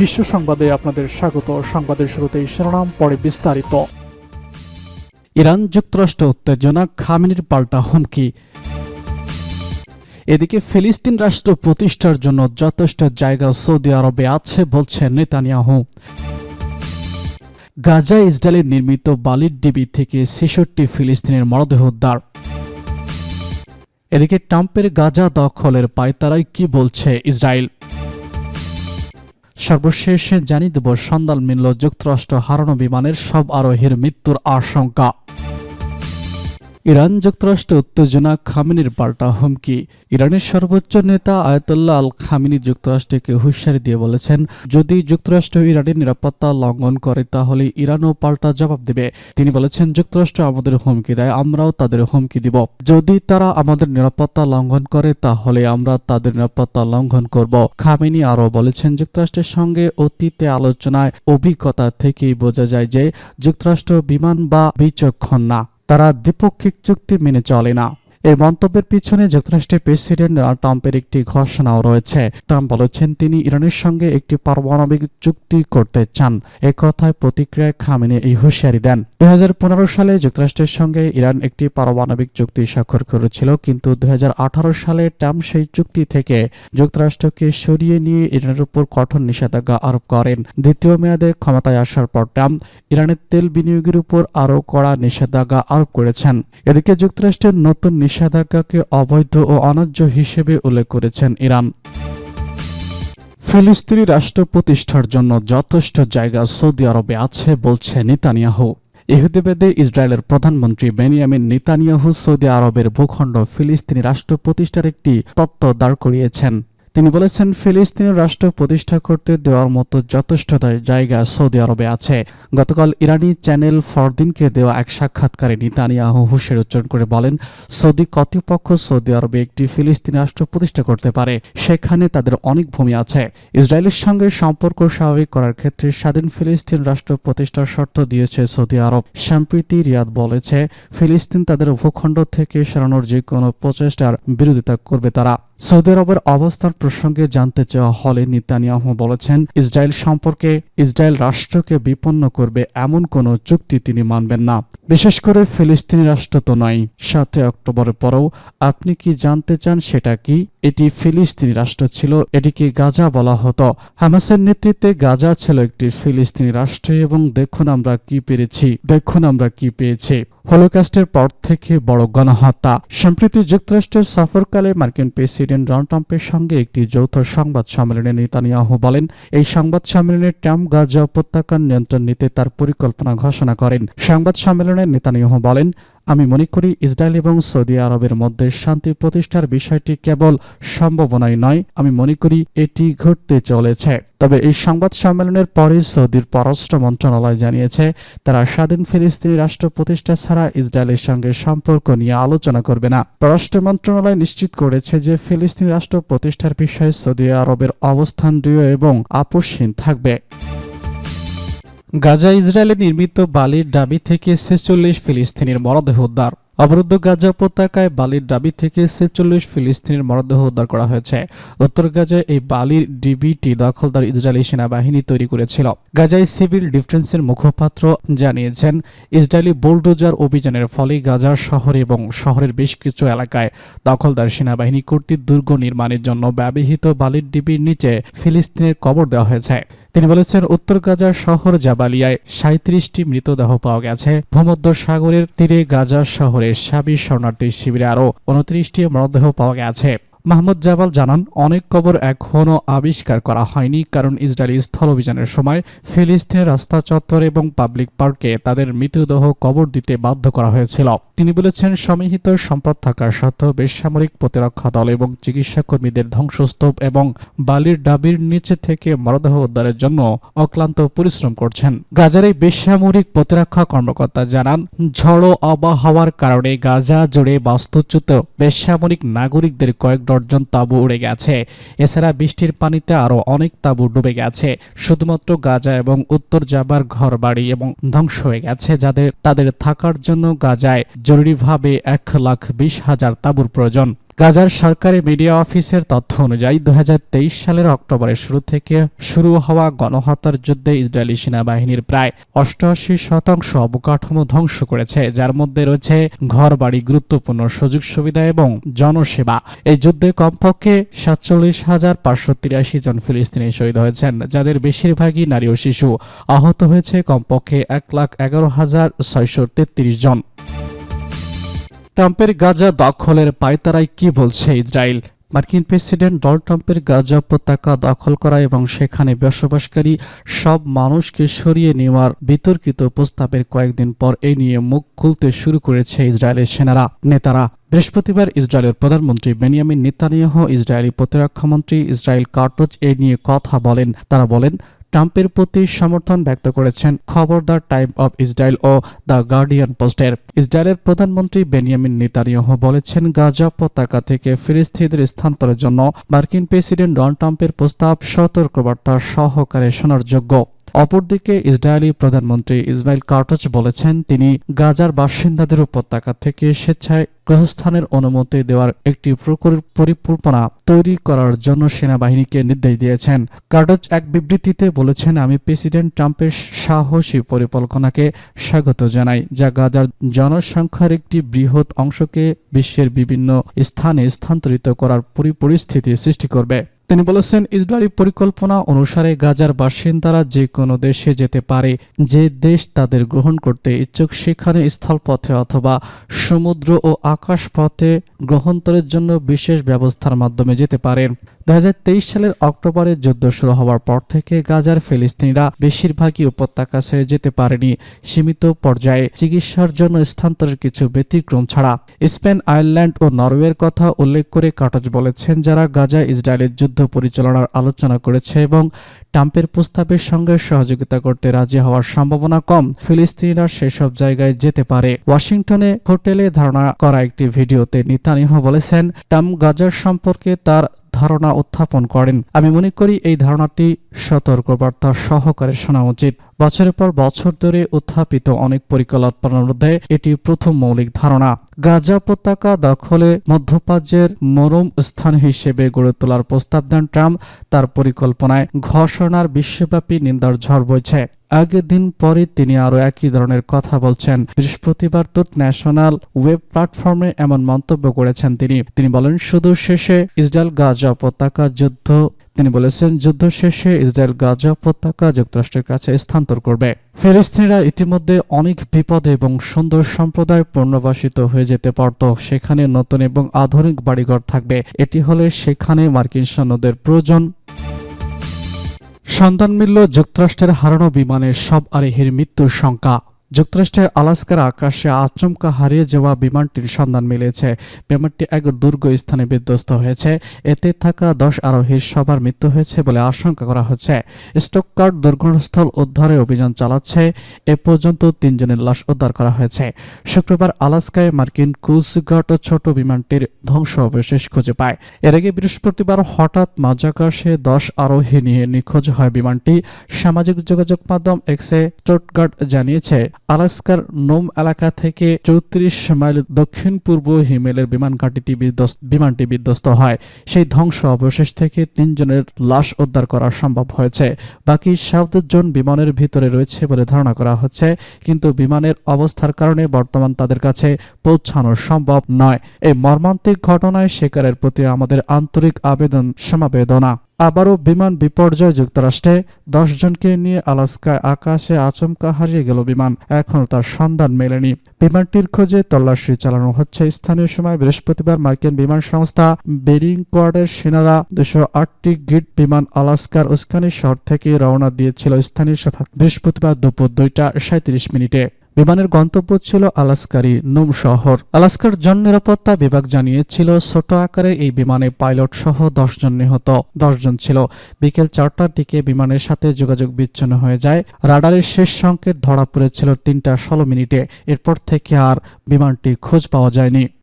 বিশ্ব সংবাদে আপনাদের স্বাগত। সংবাদের শুরুতেই শিরোনাম, পরে বিস্তারিত। ইরান যুক্তরাষ্ট্র উত্তেজনা, খামেনির পাল্টা হুমকি। এদিকে ফিলিস্তিন রাষ্ট্র প্রতিষ্ঠার জন্য যথেষ্ট জায়গা সৌদি আরবে আছে, বলছে নেতানিয়াহু। গাজা, ইসরায়েলের নির্মিত বালির ডিবি থেকে ছেষট্টি ফিলিস্তিনের মরদেহ উদ্ধার। এদিকে ট্রাম্পের গাজা দখলের পায়তারায় কি বলছে ইসরায়েল? সর্বশেষ জানিয়ে দেব সন্ধান মিলল যুক্তরাষ্ট্র হারানো বিমানের সব আরোহীর মৃত্যুর আশঙ্কা। ইরান যুক্তরাষ্ট্র উত্তেজনা, খামিনির পাল্টা হুমকি। ইরানের সর্বোচ্চ নেতা আয়তুল্লাহ আল খামিনি যুক্তরাষ্ট্রকে হুঁশিয়ারি দিয়ে বলেছেন, যদি যুক্তরাষ্ট্র ইরানের নিরাপত্তা লঙ্ঘন করে, তাহলে ইরানও পাল্টা জবাব দেবে। তিনি বলেছেন, যুক্তরাষ্ট্র আমাদের হুমকি দেয়, আমরাও তাদের হুমকি দিব। যদি তারা আমাদের নিরাপত্তা লঙ্ঘন করে, তাহলে আমরা তাদের নিরাপত্তা লঙ্ঘন করব। খামিনি আরও বলেছেন, যুক্তরাষ্ট্রের সঙ্গে অতীতে আলোচনায় অভিজ্ঞতা থেকেই বোঝা যায় যে, যুক্তরাষ্ট্র বিমান বা বিচক্ষণ না। তারা দ্বিপক্ষিক চুক্তি মেনে চলে না। এই মন্তব্যের পিছনে যুক্তরাষ্ট্রের প্রেসিডেন্ট ডোনাল্ড ট্রাম্পের একটি ঘোষণাও রয়েছে। ট্রাম্প বলেছেন তিনি ইরানের সঙ্গে একটি পারমাণবিক চুক্তি করতে চান। এ কথায় প্রতিক্রিয়ায় খামেনি এই হুঁশিয়ারি দেন। দুই সালে যুক্তরাষ্ট্রের সঙ্গে ইরান একটি পারমাণবিক চুক্তি স্বাক্ষর করেছিল, কিন্তু দুই সালে ট্রাম্প সেই চুক্তি থেকে যুক্তরাষ্ট্রকে সরিয়ে নিয়ে ইরানের উপর কঠোর নিষেধাজ্ঞা আরোপ করেন। দ্বিতীয় মেয়াদে ক্ষমতায় আসার পর ট্রাম্প ইরানের তেল বিনিয়োগের উপর আরও কড়া নিষেধাজ্ঞা আরোপ করেছেন। এদিকে যুক্তরাষ্ট্রের নতুন নিষেধাজ্ঞাকে অবৈধ ও অনার্য হিসেবে উল্লেখ করেছেন ইরান। ফিলিস্তিনি রাষ্ট্র প্রতিষ্ঠার জন্য যথেষ্ট জায়গা সৌদি আরবে আছে বলছে নেতানিয়াহু। ইহুদিবেদে ইসরায়েলের প্রধানমন্ত্রী বেনিয়ামিন নেতানিয়াহু সৌদি আরবের ভূখণ্ড ফিলিস্তিনি রাষ্ট্র প্রতিষ্ঠার একটি তত্ত্ব দাঁড় করিয়েছেন। তিনি বলেছেন ফিলিস্তিনি রাষ্ট্র প্রতিষ্ঠা করতে দেওয়ার মতো যথেষ্ট জায়গা সৌদি আরবে আছে। গতকাল ইরানি চ্যানেল ফরদিনকে দেওয়া এক সাক্ষাৎকারে নিতানিয়াহু হুশের উচ্চারণ করে বলেন, সৌদি কর্তৃপক্ষ সৌদি আরবে একটি ফিলিস্তিনি রাষ্ট্র প্রতিষ্ঠা করতে পারে। সেখানে তাদের অনেক ভূমি আছে। ইসরায়েলের সঙ্গে সম্পর্ক স্বাভাবিক করার ক্ষেত্রে স্বাধীন ফিলিস্তিন রাষ্ট্র প্রতিষ্ঠার শর্ত দিয়েছে সৌদি আরব। সম্প্রীতি রিয়াদ বলেছে, ফিলিস্তিন তাদের ভূখণ্ড থেকে সরানোর যে কোনো প্রচেষ্টার বিরোধিতা করবে তারা। সৌদি আরবের অবস্থান প্রসঙ্গে জানতে চাওয়া হলে নিতানিয়াহু বলেছেন, ইসরায়েল সম্পর্কে ইসরায়েল রাষ্ট্রকে বিপন্ন করবে এমন কোনো চুক্তি তিনি মানবেন না। বিশেষ করে ফিলিস্তিনি রাষ্ট্র তো নয়। সাতই অক্টোবরের পরেও আপনি কি জানতে চান সেটা কি? এটি ফিলিস্তিনি রাষ্ট্র ছিল এটিকে গাজা বলা হতো? হামাসের নেতৃত্বে গাজা ছিল একটি ফিলিস্তিনি রাষ্ট্র এবং দেখুন আমরা কি পেরেছি, দেখুন আমরা কি পেয়েছি। হলোকাস্টের পর থেকে বড় গণহত্যা। সম্প্রতি যুক্তরাষ্ট্রের সফরকালে মার্কিন প্রেসিডেন্ট ডোনাল্ড ট্রাম্পের সঙ্গে একটি যৌথ সংবাদ সম্মেলনে নেতানিয়াহু বলেন, এই সংবাদ সম্মেলনে ট্রাম্প গাজা উপত্যকার নিয়ন্ত্রণ নিতে তার পরিকল্পনা ঘোষণা করেন। সংবাদ সম্মেলনে নেতানিয়াহু বলেন আমি মনে করি ইসরায়েল এবং সৌদি আরবের মধ্যে শান্তি প্রতিষ্ঠার বিষয়টি কেবল সম্ভাবনাই নয়। আমি মনে করি এটি ঘটতে চলেছে। তবে এই সংবাদ সম্মেলনের পরে সৌদির পররাষ্ট্র মন্ত্রণালয় জানিয়েছে, তারা স্বাধীন ফিলিস্তিনি রাষ্ট্র প্রতিষ্ঠা ছাড়া ইসরায়েলের সঙ্গে সম্পর্ক নিয়ে আলোচনা করবে না। পররাষ্ট্র মন্ত্রণালয় নিশ্চিত করেছে যে ফিলিস্তিনি রাষ্ট্র প্রতিষ্ঠার বিষয়ে সৌদি আরবের অবস্থান দৃঢ় এবং আপোষহীন থাকবে। গাজা ইসরায়েলে নির্মিত বালির ডাবি থেকে ছেচল্লিশ ফিলিস্তিনির মরদেহ উদ্ধার। অবরুদ্ধ গাজা উপত্যকায় বালির ডাবি থেকে ছেচল্লিশ ফিলিস্তিনের মরদেহ উদ্ধার করা হয়েছে। উত্তর গাজায় এই বালির ডিবিটি দখলদার ইসরায়েলি সেনাবাহিনী তৈরি করেছিল। গাজায় সিভিল ডিফেন্সের মুখপাত্র জানিয়েছেন, ইসরায়েলি বোলডোজার অভিযানের ফলে গাজার শহর এবং শহরের বেশ কিছু এলাকায় দখলদার সেনাবাহিনী কর্তৃক দুর্গ নির্মাণের জন্য ব্যবহৃত বালির ডিবির নিচে ফিলিস্তিনের কবর দেওয়া হয়েছে। তিনি বলেছেন, উত্তর গাজার শহর জাবালিয়ায় সাঁত্রিশটি মৃতদেহ পাওয়া গেছে। ভূমধ্য সাগরের তীরে গাজা শহরের সাবি শরণার্থী শিবিরে আরও উনত্রিশটি মৃতদেহ পাওয়া গেছে। মাহমুদ জাবাল জানান, অনেক কবর এখনও আবিষ্কার করা হয়নি কারণ ইসরায়েলি স্থল অভিযানের সময় ফিলিস্তিনের রাস্তা চত্বর এবং পাবলিক পার্কে তাদের মৃতদেহ কবর দিতে বাধ্য করা হয়েছিল। তিনি বলেছেন, সমিহিত সম্পদ থাকার সত্ত্বেও বেসামরিক প্রতিরক্ষা দল এবং চিকিৎসা কর্মীদের ধ্বংসস্তূপ এবং বালির ডাবির নিচে থেকে মরদেহ উদ্ধারের জন্য অক্লান্ত পরিশ্রম করছেন। গাজার এই বেসামরিক প্রতিরক্ষা কর্মকর্তা জানান, ঝড়ো আবহাওয়ার কারণে গাজা জুড়ে বাস্তুচ্যুত বেসামরিক নাগরিকদের কয়েক ডর্জন তাঁবু উড়ে গেছে। এছাড়া বৃষ্টির পানিতে আরও অনেক তাঁবু ডুবে গেছে। শুধুমাত্র গাজা এবং উত্তর জাবার ঘর বাড়ি এবং ধ্বংস হয়ে গেছে যাদের, তাদের থাকার জন্য গাজায় জরুরিভাবে এক লাখ বিশ হাজার তাঁবুর প্রয়োজন। গাজার সরকারি মিডিয়া অফিসের তথ্য অনুযায়ী দু হাজার তেইশ সালের অক্টোবরের শুরু থেকে শুরু হওয়া গণহত্যার যুদ্ধে ইসরায়েলি সেনাবাহিনীর প্রায় অষ্টআশি শতাংশ অবকাঠামো ধ্বংস করেছে, যার মধ্যে রয়েছে ঘরবাড়ি, গুরুত্বপূর্ণ সুযোগ সুবিধা এবং জনসেবা। এই যুদ্ধে কমপক্ষে সাতচল্লিশ হাজার পাঁচশো তিরাশি জন ফিলিস্তিনি শহীদ হয়েছেন, যাদের বেশিরভাগই নারী ও শিশু। আহত হয়েছে কমপক্ষে এক লাখ এগারো হাজার ছয়শো তেত্রিশ জন। ট্রাম্পের গাজা দখলের পায়তারায় কি বলছে ইসরায়েল? মার্কিন প্রেসিডেন্ট ডোনাল্ড ট্রাম্পের গাজা উপত্যকা দখল করা এবং সেখানে বসবাসকারী সব মানুষকে সরিয়ে নেওয়ার বিতর্কিত প্রস্তাবের কয়েকদিন পর এ নিয়ে মুখ খুলতে শুরু করেছে ইসরায়েলের সেনারা। নেতারা, বৃহস্পতিবার ইসরায়েলের প্রধানমন্ত্রী বেনিয়ামিন নেতানিয়াহ, ইসরায়েলি প্রতিরক্ষামন্ত্রী ইসরায়েল কার্টজ এ নিয়ে কথা বলেন। তারা বলেন ট্রাম্পের প্রতি সমর্থন ব্যক্ত করেছেন খবর দ্য টাইম অব ইসরায়েল ও দ্য গার্ডিয়ান পোস্টের। ইসরায়েলের প্রধানমন্ত্রী বেনিয়ামিন নেতানিয়াহ বলেছেন, গাজা পতাকা থেকে ফিরিস্থিদের স্থানান্তরের জন্য মার্কিন প্রেসিডেন্ট ডোনাল্ড ট্রাম্পের প্রস্তাব সতর্কবার্তা সহকারে শোনার যোগ্য। অপরদিকে ইসরায়েলি প্রধানমন্ত্রী ইসমাইল কার্টজ বলেছেন, তিনি গাজার বাসিন্দাদের উপত্যকা থেকে স্বেচ্ছায় প্রস্থানের অনুমতি দেওয়ার একটি পরিকল্পনা তৈরি করার জন্য সেনাবাহিনীকে নির্দেশ দিয়েছেন। কার্টজ এক বিবৃতিতে বলেছেন, আমি প্রেসিডেন্ট ট্রাম্পের সাহসী পরিকল্পনাকে স্বাগত জানাই, যা গাজার জনসংখ্যার একটি বৃহৎ অংশকে বিশ্বের বিভিন্ন স্থানে স্থানান্তরিত করার পরি- পরিস্থিতি সৃষ্টি করবে। তিনি বলেছেন, ইসরায়েলি পরিকল্পনা অনুসারে গাজার বাসিন্দারা যে কোনো দেশে যেতে পারে, যে দেশ তাদের গ্রহণ করতে ইচ্ছুক সেখানে স্থলপথে অথবা সমুদ্র ও আকাশপথে গ্রহণতরের জন্য বিশেষ ব্যবস্থার মাধ্যমে যেতে পারেন দু সালের অক্টোবরে যুদ্ধ শুরু হওয়ার পর থেকে গাজার ফিলিস্তিনিরা বেশিরভাগই উপত্যকা ছেড়ে যেতে পারেনি, সীমিত পর্যায়ে চিকিৎসার জন্য স্থানান্তরের কিছু ব্যতিক্রম ছাড়া। স্পেন, আয়ারল্যান্ড ও নরওয়ের কথা উল্লেখ করে কাটজ বলেছেন, যারা গাজা ইসরায়েলের যুদ্ধ পরিচালনার আলোচনা করেছে এবং ট্রাম্পের প্রস্তাবের সঙ্গে সহযোগিতা করতে রাজি হওয়ার সম্ভাবনা কম। ফিলিস্তিনিরা সেসব জায়গায় যেতে পারে। ওয়াশিংটনে হোটেলে ধারণা করা একটি ভিডিওতে নিতানিহ বলেছেন, ট্রাম্প গাজার সম্পর্কে তার ধারণা উত্থাপন করেন। আমি মনে করি এই ধারণাটি সতর্কবার্তা সহকারে শোনা উচিত। বছরের পর বছর ধরে উত্থাপিত অনেক পরিকল্পনার মধ্যে এটি প্রথম মৌলিক ধারণা। গাজা উপত্যকা দখলে মধ্যপ্রাচ্যের মরম স্থান হিসেবে গড়ে তোলার প্রস্তাব দেন ট্রাম্প। তার পরিকল্পনায় ঘোষণার বিশ্বব্যাপী নিন্দার ঝড় বইছে। আগের দিন পরে তিনি আরও একই ধরনের কথা বলছেন। বৃহস্পতিবার তো ন্যাশনাল ওয়েব প্ল্যাটফর্মে এমন মন্তব্য করেছেন তিনি। তিনি বলেন, শুধু শেষে ইসরায়েল গাজা উপত্যকা যুদ্ধ তিনি বলেছেন, যুদ্ধ শেষে ইসরায়েল গাজা উপত্যকা যুক্তরাষ্ট্রের কাছে স্থানান্তর করবে। ফিলিস্তিনিরা ইতিমধ্যে অনেক বিপদে এবং সুন্দর সম্প্রদায় পুনর্বাসিত হয়ে যেতে পারত। সেখানে নতুন এবং আধুনিক বাড়িঘর থাকবে। এটি হলে সেখানে মার্কিন সৈন্যদের প্রয়োজন সন্ধান মিলল যুক্তরাষ্ট্রের হারানো বিমানের সব আরেহের মৃত্যুর সংখ্যা যুক্তরাষ্ট্রের আলাস্কার আকাশে আচমকা হারিয়ে যাওয়া বিমানটির সন্ধান মিলেছে। বিমানটি এক দুর্গ স্থানে বিধ্বস্ত হয়েছে। এতে থাকা দশ আরোহীর সবার মৃত্যু হয়েছে বলে আশঙ্কা করা হচ্ছে। স্টককার্ট দুর্ঘটনাস্থল উদ্ধারে অভিযান চালাচ্ছে। এ পর্যন্ত তিনজনের লাশ উদ্ধার করা হয়েছে। শুক্রবার আলাস্কায় মার্কিন কুচগার্ট ছোট বিমানটির ধ্বংস অবশেষ খুঁজে পায়। এর আগে বৃহস্পতিবার হঠাৎ মাঝাকাশে দশ আরোহী নিয়ে নিখোঁজ হয় বিমানটি। সামাজিক যোগাযোগ মাধ্যম এক্সে স্টটগার্ড জানিয়েছে আলাস্কার নোম এলাকা থেকে চৌত্রিশ মাইল দক্ষিণ পূর্ব হিমেলের বিমান ঘাঁটিটি বিধ্বস্ত বিমানটি বিধ্বস্ত হয়। সেই ধ্বংস অবশেষ থেকে তিনজনের লাশ উদ্ধার করা সম্ভব হয়েছে। বাকি সাতজন বিমানের ভিতরে রয়েছে বলে ধারণা করা হচ্ছে, কিন্তু বিমানের অবস্থার কারণে বর্তমান তাদের কাছে পৌঁছানো সম্ভব নয়। এই মর্মান্তিক ঘটনায় শিকারের প্রতি আমাদের আন্তরিক আবেদন, সমাবেদনা। আবারও বিমান বিপর্যয় যুক্তরাষ্ট্রে দশ জনকে নিয়ে আলাস্কায় আকাশে আচমকা হারিয়ে গেল বিমান। এখনও তার সন্ধান মেলেনি। বিমানটির খোঁজে তল্লাশি চালানো হচ্ছে। স্থানীয় সময় বৃহস্পতিবার মার্কিন বিমান সংস্থা বেরিং কোয়ার্ডের সেনারা দুশো আটটি গিট বিমান আলাস্কার উস্কানি শহর থেকে রওনা দিয়েছিল স্থানীয় সভা। বৃহস্পতিবার দুপুর দুইটা সাঁত্রিশ মিনিটে। বিমানের গন্তব্য ছিল আলাস্কারি নোম শহর। আলাস্কার জন নিরাপত্তা বিভাগ জানিয়েছিল, ছোট আকারের এই বিমানে পাইলট সহ দশজন নিহত। দশজন ছিল। বিকেল চারটার দিকে বিমানের সাথে যোগাযোগ বিচ্ছিন্ন হয়ে যায়। রাডারের শেষ সংকেত ধরা পড়েছিল তিনটা ষোলো মিনিটে। এরপর থেকে আর বিমানটি খোঁজ পাওয়া যায়নি।